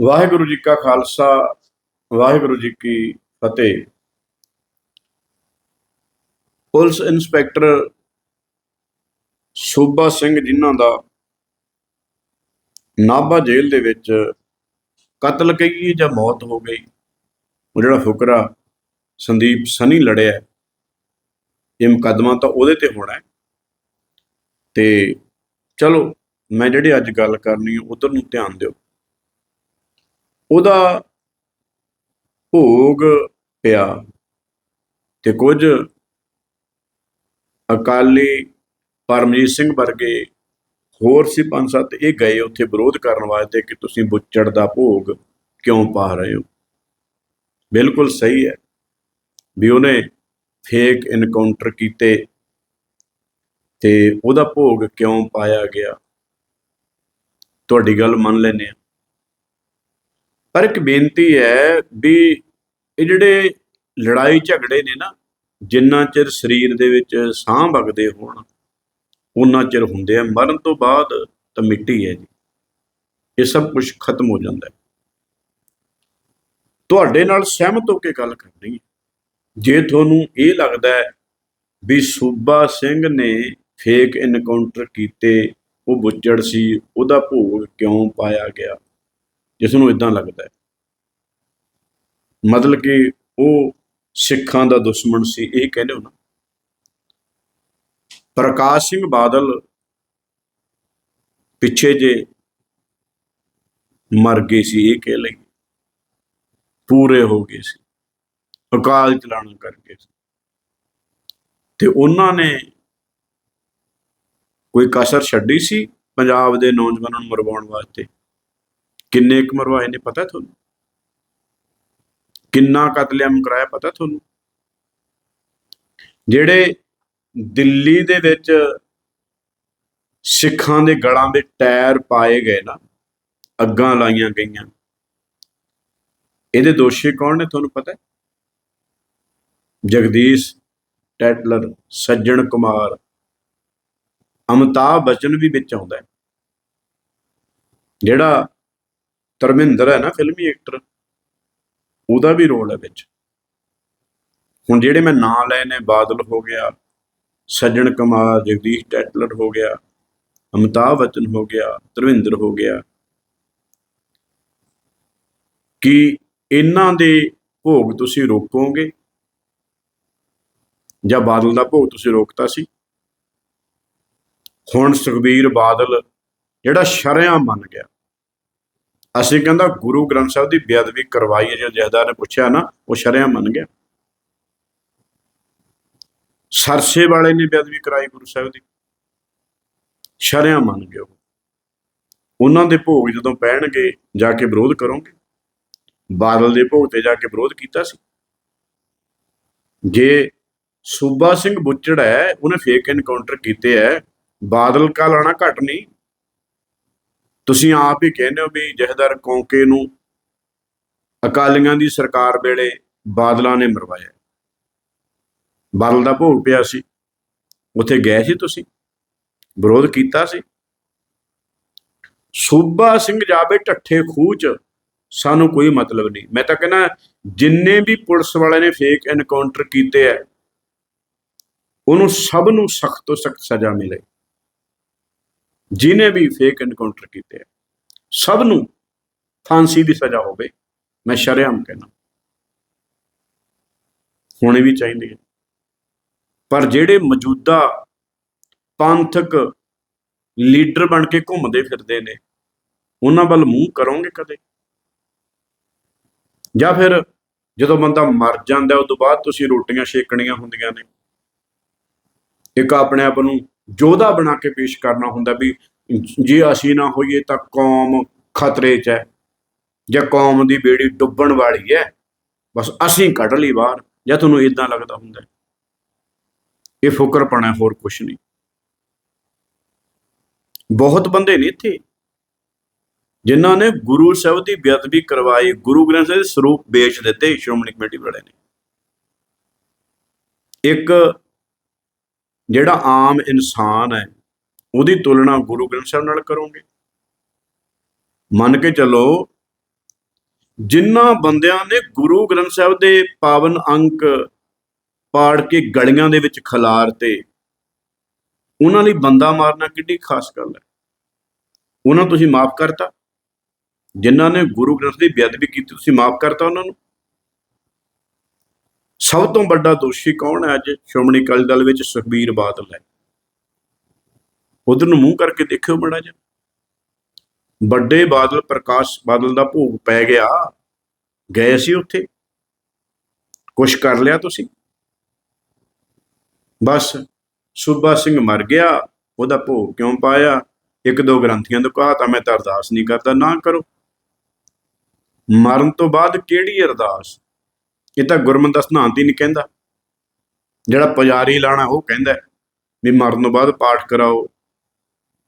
ਵਾਹਿਗੁਰੂ ਜੀ ਕਾ ਖਾਲਸਾ, ਵਾਹਿਗੁਰੂ ਜੀ ਕੀ ਫਤਿਹ। Police inspector ਸੂਬਾ ਸਿੰਘ ਜਿਨ੍ਹਾਂ ਦਾ ਨਾਭਾ ਜੇਲ੍ਹ ਦੇ ਵਿੱਚ ਕਤਲ ਕਹੀਏ ਜਾਂ ਮੌਤ ਹੋ ਗਈ, ਉਹ ਜਿਹੜਾ ਫੁਕਰਾ ਸੰਦੀਪ ਸਨੀ ਲੜਿਆ ਇਹ ਮੁਕੱਦਮਾ ਤਾਂ ਉਹਦੇ ਤੇ ਹੋਣਾ ਹੈ। ਤੇ ਚਲੋ, ਮੈਂ ਜਿਹੜੇ ਅੱਜ ਗੱਲ ਕਰਨੀ ਹੈ, ਉਧਰ ਨੂੰ ਧਿਆਨ ਦਿਓ। ਉਹਦਾ ਭੋਗ ਪਿਆ ਤੇ ਕੁਝ ਅਕਾਲੀ ਪਰਮਜੀਤ ਸਿੰਘ ਵਰਗੇ ਹੋਰ ਸੀ ਪੰਜ ਸੱਤ, ਇਹ ਗਏ ਉੱਥੇ ਵਿਰੋਧ ਕਰਨ ਵਾਸਤੇ ਕਿ ਤੁਸੀਂ ਬੁੱਚੜ ਦਾ ਭੋਗ ਕਿਉਂ ਪਾ ਰਹੇ ਹੋ? ਬਿਲਕੁਲ ਸਹੀ ਹੈ ਵੀ ਉਹਨੇ ਫੇਕ ਇਨਕਾਊਂਟਰ ਕੀਤੇ ਤੇ ਉਹਦਾ ਭੋਗ ਕਿਉਂ ਪਾਇਆ ਗਿਆ? ਤੁਹਾਡੀ ਗੱਲ ਮੰਨ ਲੈਨੇ ਆ ਪਰ ਇੱਕ ਬੇਨਤੀ ਹੈ ਵੀ ਇਹ ਜਿਹੜੇ ਲੜਾਈ ਝਗੜੇ ਨੇ ਨਾ, ਜਿੰਨਾ ਚਿਰ ਸਰੀਰ ਦੇ ਵਿੱਚ ਸਾਹ ਵਗਦੇ ਹੋਣ ਉਹਨਾਂ ਚਿਰ ਹੁੰਦੇ ਆ। ਮਰਨ ਤੋਂ ਬਾਅਦ ਤਾਂ ਮਿੱਟੀ ਹੈ ਜੀ। ਇਹ ਸਭ ਕੁਝ ਖਤਮ ਹੋ ਜਾਂਦਾ ਹੈ। ਤੁਹਾਡੇ ਨਾਲ ਸਹਿਮਤ ਹੋ ਕੇ ਗੱਲ ਕਰਨੀ ਹੈ। ਜੇ ਤੁਹਾਨੂੰ ਇਹ ਲੱਗਦਾ ਹੈ ਵੀ ਸੂਬਾ ਸਿੰਘ ਨੇ ਫੇਕ ਇਨਕਾਊਂਟਰ ਕੀਤੇ, ਉਹ ਬੁੱਚੜ ਸੀ, ਉਹਦਾ ਭੋਗ ਕਿਉਂ ਪਾਇਆ ਗਿਆ? ਜਿਸ ਨੂੰ ਇਦਾਂ ਲੱਗਦਾ ਹੈ। ਮਤਲਬ ਕਿ ਉਹ ਸਿੱਖਾਂ ਦਾ ਦੁਸ਼ਮਣ ਸੀ, ਇਹ ਕਹਿੰਦੇ ਹੋ ਨਾ। ਪ੍ਰਕਾਸ਼ ਸਿੰਘ ਬਾਦਲ ਪਿੱਛੇ ਜੇ ਮਰ ਗਏ ਸੀ, ਇਹ ਕਹਿ ਲਈ ਪੂਰੇ ਹੋ ਗਏ ਸੀ। ਅਕਾਲ ਚਲਾਣਾ ਕਰਕੇ ਸੀ। ਤੇ ਉਹਨਾਂ ਨੇ ਕੋਈ ਕਸਰ ਛੱਡੀ ਸੀ ਪੰਜਾਬ ਦੇ ਨੌਜਵਾਨਾਂ ਨੂੰ ਮਰਵਾਉਣ ਵਾਸਤੇ? ਕਿੰਨੇ ਕੁ ਮਰਵਾਏ ਨੇ ਪਤਾ ਤੁਹਾਨੂੰ? ਕਿੰਨਾ ਕਤਲੇਆਮ ਕਰਾਇਆ ਪਤਾ ਤੁਹਾਨੂੰ? ਜਿਹੜੇ ਦਿੱਲੀ ਦੇ ਵਿੱਚ ਸਿੱਖਾਂ ਦੇ ਗਲਾਂ ਦੇ ਟਾਇਰ ਪਾਏ ਗਏ ਨਾ, ਅੱਗਾਂ ਲਾਈਆਂ ਗਈਆਂ। ਇਹਦੇ ਦੋਸ਼ੀ ਕੌਣ ਨੇ ਤੁਹਾਨੂੰ ਪਤਾ? ਜਗਦੀਸ਼ ਟੈਟਲਰ, ਸੱਜਣ ਕੁਮਾਰ। ਅਮਤਾਬ ਬਚਨ ਵੀ ਵਿੱਚ ਆਉਂਦਾ ਹੈ। ਜਿਹੜਾ ਧਰਮਿੰਦਰ ਹੈ ਨਾ ਫਿਲਮੀ ਐਕਟਰ ਉਹਦਾ ਵੀ ਰੋਲ ਹੈ ਵਿੱਚ। ਹੁਣ ਜਿਹੜੇ ਮੈਂ ਨਾਂ ਲਏ ਨੇ, ਬਾਦਲ ਹੋ ਗਿਆ, ਸੱਜਣ ਕੁਮਾਰ, ਜਗਦੀਸ਼ ਟੈਟਲਰ ਹੋ ਗਿਆ, ਅਮਿਤਾਭ ਬਚਨ ਹੋ ਗਿਆ, ਧਰਮਿੰਦਰ ਹੋ ਗਿਆ। ਕਿ ਇਹਨਾਂ ਦੇ ਭੋਗ ਤੁਸੀਂ ਰੋਕੋਗੇ? ਜਾਂ ਬਾਦਲ ਦਾ ਭੋਗ ਤੁਸੀਂ ਰੋਕਤਾ ਸੀ? ਹੁਣ ਸੁਖਬੀਰ ਬਾਦਲ, ਜਿਹੜਾ ਸ਼ਰਿਆਂ ਮੰਨ ਗਿਆ ਅਸੀਂ ਕਹਿੰਦਾ ਗੁਰੂ ਗ੍ਰੰਥ ਸਾਹਿਬ ਦੀ ਬੇਅਦਬੀ ਕਰਵਾਈ ਹੈ, ਜੋ ਜਹਦਾਰ ਨੇ ਪੁੱਛਿਆ ਨਾ, ਉਹ ਸ਼ਰਿਆਂ ਮੰਨ ਗਿਆ। ਸਰਸੇ ਵਾਲੇ ਨੇ ਬੇਅਦਬੀ ਕਰਾਈ ਗੁਰੂ ਸਾਹਿਬ ਦੀ। ਸ਼ਰਿਆਂ ਮੰਨ ਗਏ ਉਹਨਾਂ ਦੇ ਭੋਗ ਜਦੋਂ ਪੈਣਗੇ, ਜਾ ਕੇ ਵਿਰੋਧ ਕਰੋਗੇ। ਬਾਦਲ ਦੇ ਭੋਗ ਤੇ ਜਾ ਕੇ ਵਿਰੋਧ ਕੀਤਾ ਸੀ। ਜੇ ਸੂਬਾ ਸਿੰਘ ਬੁੱਚੜ ਹੈ, ਉਹਨੇ ਫੇਕ ਐਨਕਾਊਂਟਰ ਕੀਤੇ ਹੈ। ਬਾਦਲ ਕਾ ਲਾਣਾ ਘਟ ਨਹੀਂ ਤੁਸੀਂ ਆਪ ਹੀ ਕਹਿੰਦੇ ਹੋ ਵੀ ਜਹਦਰ ਕੌਂਕੇ ਨੂੰ ਅਕਾਲੀਆਂ ਦੀ ਸਰਕਾਰ ਵੇਲੇ ਬਾਦਲਾਂ ਨੇ ਮਰਵਾਇਆ। ਬਾਦਲ ਦਾ ਭੋਗ ਪਿਆ ਸੀ। ਉੱਥੇ ਗਏ ਸੀ ਤੁਸੀਂ? ਵਿਰੋਧ ਕੀਤਾ ਸੀ? ਸੂਬਾ ਸਿੰਘ ਜਾਵੇ ਠੱਠੇ ਖੂਹ ਚ, ਸਾਨੂੰ ਕੋਈ ਮਤਲਬ ਨਹੀਂ। ਮੈਂ ਤਾਂ ਕਹਿੰਦਾ, ਜਿੰਨੇ ਵੀ ਪੁਲਿਸ ਵਾਲਿਆਂ ਨੇ ਫੇਕ ਐਨਕਾਊਂਟਰ ਕੀਤੇ ਐ ਉਹਨੂੰ ਸਭ ਨੂੰ ਸਖਤ ਤੋਂ ਸਖਤ ਸਜ਼ਾ ਮਿਲੇ। ਜਿਨੇ ਵੀ ਫੇਕ ਐਨਕਾਊਂਟਰ ਕੀਤੇ ਐ ਸਭ ਨੂੰ ਫਾਂਸੀ ਦੀ ਸਜ਼ਾ ਹੋਵੇ, ਮੈਂ ਸ਼ਰੇਆਮ ਕਹਿੰਦਾ। ਹੋਣੀ ਵੀ ਚਾਹੀਦੀ ਹੈ। ਪਰ ਜਿਹੜੇ ਮੌਜੂਦਾ ਪੰਥਕ ਲੀਡਰ ਬਣ ਕੇ ਘੁੰਮਦੇ ਫਿਰਦੇ ਨੇ, ਉਹਨਾਂ ਵੱਲ ਮੂੰਹ ਕਰੋਗੇ ਕਦੇ? ਜਾਂ ਫਿਰ ਜਦੋਂ ਬੰਦਾ ਮਰ ਜਾਂਦਾ ਉਸ ਤੋਂ ਬਾਅਦ ਤੁਸੀਂ ਰੋਟੀਆਂ ਛੇਕਣੀਆਂ ਹੁੰਦੀਆਂ ਨੇ। ਇੱਕ ਆਪਣੇ ਆਪ ਨੂੰ ਯੋਧਾ ਬਣਾ ਕੇ ਪੇਸ਼ ਕਰਨਾ ਹੁੰਦਾ ਵੀ ਜੇ ਅਸੀਂ ਨਾ ਹੋਈਏ ਤਾਂ ਕੌਮ ਖਤਰੇ 'ਚ ਹੈ ਜਾਂ ਕੌਮ ਦੀ ਬੇੜੀ ਡੁੱਬਣ ਵਾਲੀ ਹੈ। ਬਸ ਅਸੀਂ ਕੱਢ ਲਈ ਬਾਹਰ, ਜਾਂ ਤੁਹਾਨੂੰ ਇਦਾਂ ਲੱਗਦਾ ਹੁੰਦਾ ਹੈ। ਇਹ ਫੁਕਰਪਣਾ ਹੋਰ ਕੁਛ ਨਹੀਂ। ਬਹੁਤ ਬੰਦੇ ਨੇ ਇੱਥੇ, ਜਿਨ੍ਹਾਂ ਨੇ ਗੁਰੂ ਸਾਹਿਬ ਦੀ ਬੇਅਦਬੀ ਕਰਵਾਈ, ਗੁਰੂ ਗ੍ਰੰਥ ਸਾਹਿਬ ਦੇ ਸਰੂਪ ਵੇਚ ਦਿੱਤੇ ਸ਼੍ਰੋਮਣੀ ਕਮੇਟੀ ਵਾਲੇ ਨੇ। ਇੱਕ ਜਿਹੜਾ ਆਮ ਇਨਸਾਨ ਹੈ, ਉਹਦੀ ਤੁਲਨਾ ਗੁਰੂ ਗ੍ਰੰਥ ਸਾਹਿਬ ਨਾਲ ਕਰੋਗੇ। ਮੰਨ ਕੇ ਚੱਲੋ ਜਿਨ੍ਹਾਂ ਬੰਦਿਆਂ ਨੇ ਗੁਰੂ ਗ੍ਰੰਥ ਸਾਹਿਬ ਦੇ ਪਾਵਨ ਅੰਕ ਪਾੜ ਕੇ ਗਲੀਆਂ ਦੇ ਵਿੱਚ ਖਿਲਾਰਤੇ, ਉਹਨਾਂ ਲਈ ਬੰਦਾ ਮਾਰਨਾ ਕਿੱਡੀ ਖਾਸ ਗੱਲ ਹੈ। ਉਹਨਾਂ ਨੂੰ ਤੁਸੀਂ ਮਾਫ ਕਰਤਾ। ਜਿਨ੍ਹਾਂ ਨੇ ਗੁਰੂ ਗ੍ਰੰਥ ਦੀ ਬੇਅਦਬੀ ਕੀਤੀ, ਤੁਸੀਂ ਮਾਫ ਕਰਤਾ ਉਹਨਾਂ ਨੂੰ। ਸਭ ਤੋਂ ਵੱਡਾ ਦੋਸ਼ੀ ਕੌਣ ਹੈ ਅੱਜ? ਸ਼੍ਰੋਮਣੀ ਅਕਾਲੀ ਦਲ ਵਿੱਚ ਸੁਖਬੀਰ ਬਾਦਲ ਹੈ। ਉਧਰ ਨੂੰ ਮੂੰਹ ਕਰਕੇ ਦੇਖਿਓ ਬੜਾ ਜਿਹਾ। ਵੱਡੇ ਬਾਦਲ, ਪ੍ਰਕਾਸ਼ ਬਾਦਲ ਦਾ ਭੋਗ ਪੈ ਗਿਆ। ਗਏ ਸੀ ਉੱਥੇ। ਕੁਛ ਕਰ ਲਿਆ ਤੁਸੀਂ? ਬਸ, ਸੂਬਾ ਸਿੰਘ ਮਰ ਗਿਆ। ਉਹਦਾ ਭੋਗ ਕਿਉਂ ਪਾਇਆ? ਇੱਕ ਦੋ ਗ੍ਰੰਥੀਆਂ ਤੋਂ ਕਹਾ ਤਾਂ ਮੈਂ ਤਾਂ ਅਰਦਾਸ ਨਹੀਂ ਕਰਦਾ। ਨਾ ਕਰੋ। ਮਰਨ ਤੋਂ ਬਾਅਦ ਕਿਹੜੀ ਅਰਦਾਸ? ਇਹ ਤਾਂ ਗੁਰਮਤਿ ਦਾ ਸਿਧਾਂਤ ਹੀ ਨਹੀਂ ਕਹਿੰਦਾ। ਜਿਹੜਾ ਪੁਜਾਰੀ ਲਾਣਾ, ਉਹ ਕਹਿੰਦਾ ਵੀ ਮਰਨ ਤੋਂ ਬਾਅਦ ਪਾਠ ਕਰਾਓ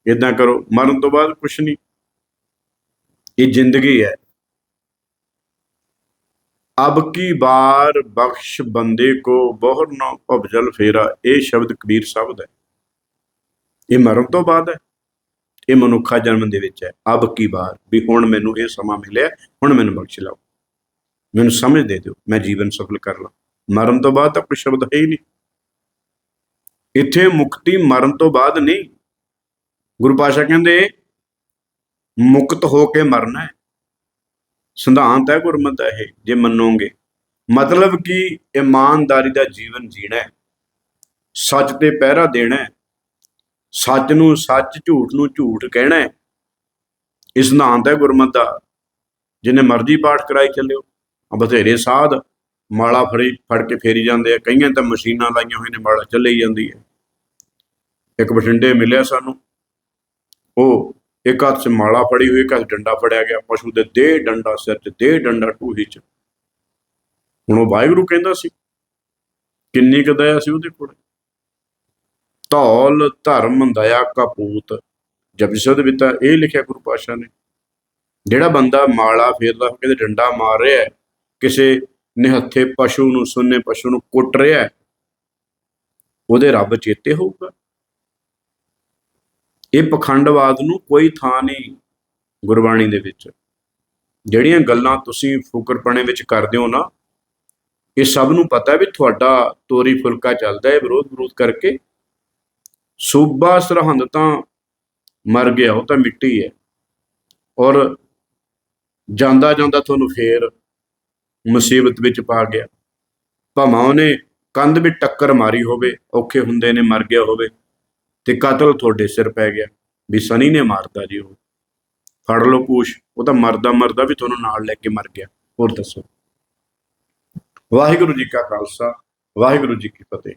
ਇਦਾਂ ਕਰੋ, ਮਰਨ ਤੋਂ ਬਾਅਦ ਕੁਛ ਨਹੀਂ। ਇਹ ਜ਼ਿੰਦਗੀ ਹੈ। ਅਬ ਕੀ ਬਾਰ ਬਖਸ਼ ਬੰਦੇ ਕੋ, ਬਹੁਰ ਨਾ ਭਵਜਲ ਫੇਰਾ। ਇਹ ਸ਼ਬਦ ਕਬੀਰ ਸਾਹਿਬ ਦਾ ਹੈ। ਇਹ ਮਰਨ ਤੋਂ ਬਾਅਦ ਹੈ। ਇਹ ਮਨੁੱਖਾ ਜਨਮ ਦੇ ਵਿੱਚ ਹੈ। ਅਬ ਕੀ ਬਾਰ? ਵੀ ਹੁਣ ਮੈਨੂੰ ਇਹ ਸਮਾਂ ਮਿਲਿਆ, ਹੁਣ ਮੈਨੂੰ ਬਖਸ਼ ਲਓ। ਮੈਨੂੰ ਸਮਝ ਦੇ ਦਿਓ, ਮੈਂ ਜੀਵਨ ਸਫਲ ਕਰ ਲਾਂ। ਮਰਨ ਤੋਂ ਬਾਅਦ ਤਾਂ ਕੋਈ ਸ਼ਬਦ ਹੈ ਹੀ ਨਹੀਂ। ਇੱਥੇ ਮੁਕਤੀ ਮਰਨ ਤੋਂ ਬਾਅਦ ਨਹੀਂ। ਗੁਰੂ ਪਾਸ਼ਾ ਕਹਿੰਦੇ, ਮੁਕਤ ਹੋ ਕੇ ਮਰਨਾ ਹੈ। ਸਿਧਾਂਤ ਹੈ ਗੁਰਮਤ ਦਾ ਇਹ, ਜੇ ਮੰਨੋਗੇ। ਮਤਲਬ ਕਿ ਇਮਾਨਦਾਰੀ ਦਾ ਜੀਵਨ ਜੀਣਾ ਹੈ। ਸੱਚ ਤੇ ਪਹਿਰਾ ਦੇਣਾ ਹੈ। ਸੱਚ ਨੂੰ ਸੱਚ, ਝੂਠ ਨੂੰ ਝੂਠ ਕਹਿਣਾ ਹੈ। ਇਸ ਸਿਧਾਂਤ ਹੈ ਗੁਰਮਤ ਦਾ। ਜਿੰਨੇ ਮਰਜ਼ੀ ਪਾਠ ਕਰਾਈ ਚੱਲਿਓ। ਬਥੇਰੇ ਸਾਧ ਮਾਲਾ ਫੜੀ, ਫੜ ਕੇ ਫੇਰੀ ਜਾਂਦੇ ਆ। ਕਈਆਂ ਤਾਂ ਮਸ਼ੀਨਾਂ ਲਾਈਆਂ ਹੋਈਆਂ ਨੇ, ਮਾਲਾ ਚੱਲੇ ਹੀ ਜਾਂਦੀ ਹੈ। ਇੱਕ ਬਠਿੰਡੇ ਮਿਲਿਆ ਸਾਨੂੰ। ਉਹ ਇੱਕ ਹੱਥ 'ਚ ਮਾਲਾ ਫੜੀ ਹੋਈ, ਇੱਕ ਹੱਥ ਡੰਡਾ ਫੜਿਆ ਗਿਆ। ਪਸ਼ੂ ਦੇ ਦੇ ਡੰਡਾ ਸਿਰ 'ਚ ਦੇ ਡੰਡਾ ਟੂਹੀ 'ਚ। ਹੁਣ ਉਹ ਵਾਹਿਗੁਰੂ ਕਹਿੰਦਾ ਸੀ, ਕਿੰਨੀ ਕੁ ਦਇਆ ਸੀ ਉਹਦੇ ਕੋਲ। ਧੌਲ, ਧਰਮ, ਦਇਆ ਕਪੂਤ ਜਪਜੀ ਸਾਹਿਬ ਦੇ ਵਿੱਚ ਇਹ ਲਿਖਿਆ ਗੁਰੂ ਪਾਤਸ਼ਾਹ ਨੇ। ਜਿਹੜਾ ਬੰਦਾ ਮਾਲਾ ਫੇਰਦਾ ਹੋ ਕੇ ਡੰਡਾ ਮਾਰ ਰਿਹਾ ਹੈ। ਕਿਸੇ ਨਿਹੱਥੇ ਪਸ਼ੂ ਨੂੰ, ਸੁੰਨੇ ਪਸ਼ੂ ਨੂੰ ਕੁੱਟ ਰਿਹਾ ਉਹਦੇ ਰੱਬ ਚੇਤੇ ਹੋਊਗਾ। ਇਹ ਪਖੰਡਵਾਦ ਨੂੰ ਕੋਈ ਥਾਂ ਨਹੀਂ ਗੁਰਬਾਣੀ ਦੇ ਵਿੱਚ। ਜਿਹੜੀਆਂ ਗੱਲਾਂ ਤੁਸੀਂ ਫੁਕਰਪਣੇ ਵਿੱਚ ਕਰਦੇ ਹੋ ਨਾ, ਇਹ ਸਭ ਨੂੰ ਪਤਾ ਵੀ ਤੁਹਾਡਾ ਤੋਰੀ ਫੁਲਕਾ ਚੱਲਦਾ ਹੈ ਵਿਰੋਧ ਵਿਰੋਧ ਕਰਕੇ। ਸੂਬਾ ਸਰਹੰਦ ਤਾਂ ਮਰ ਗਿਆ, ਉਹ ਤਾਂ ਮਿੱਟੀ ਹੈ। ਔਰ ਜਾਂਦਾ ਜਾਂਦਾ ਤੁਹਾਨੂੰ ਫੇਰ ਮੁਸੀਬਤ ਵਿੱਚ ਪਾ ਗਿਆ। ਭਾਵੇਂ ਉਹਨੇ ਕੰਧ ਵਿੱਚ ਟੱਕਰ ਮਾਰੀ ਹੋਵੇ, ਔਖੇ ਹੁੰਦੇ ਨੇ ਮਰ ਗਿਆ ਹੋਵੇ ਤੇ ਕਤਲ ਤੁਹਾਡੇ ਸਿਰ ਪੈ ਗਿਆ, ਵੀ ਸਨੀ ਨੇ ਮਾਰਦਾ ਜੀ ਉਹ। ਫੜ ਲਓ ਪੂਛ, ਉਹ ਤਾਂ ਮਰਦਾ ਮਰਦਾ ਵੀ ਤੁਹਾਨੂੰ ਨਾਲ ਲੈ ਕੇ ਮਰ ਗਿਆ। ਹੋਰ ਦੱਸੋ। ਵਾਹਿਗੁਰੂ ਜੀ ਕਾ ਖਾਲਸਾ, ਵਾਹਿਗੁਰੂ ਜੀ ਕੀ ਫਤਿਹ।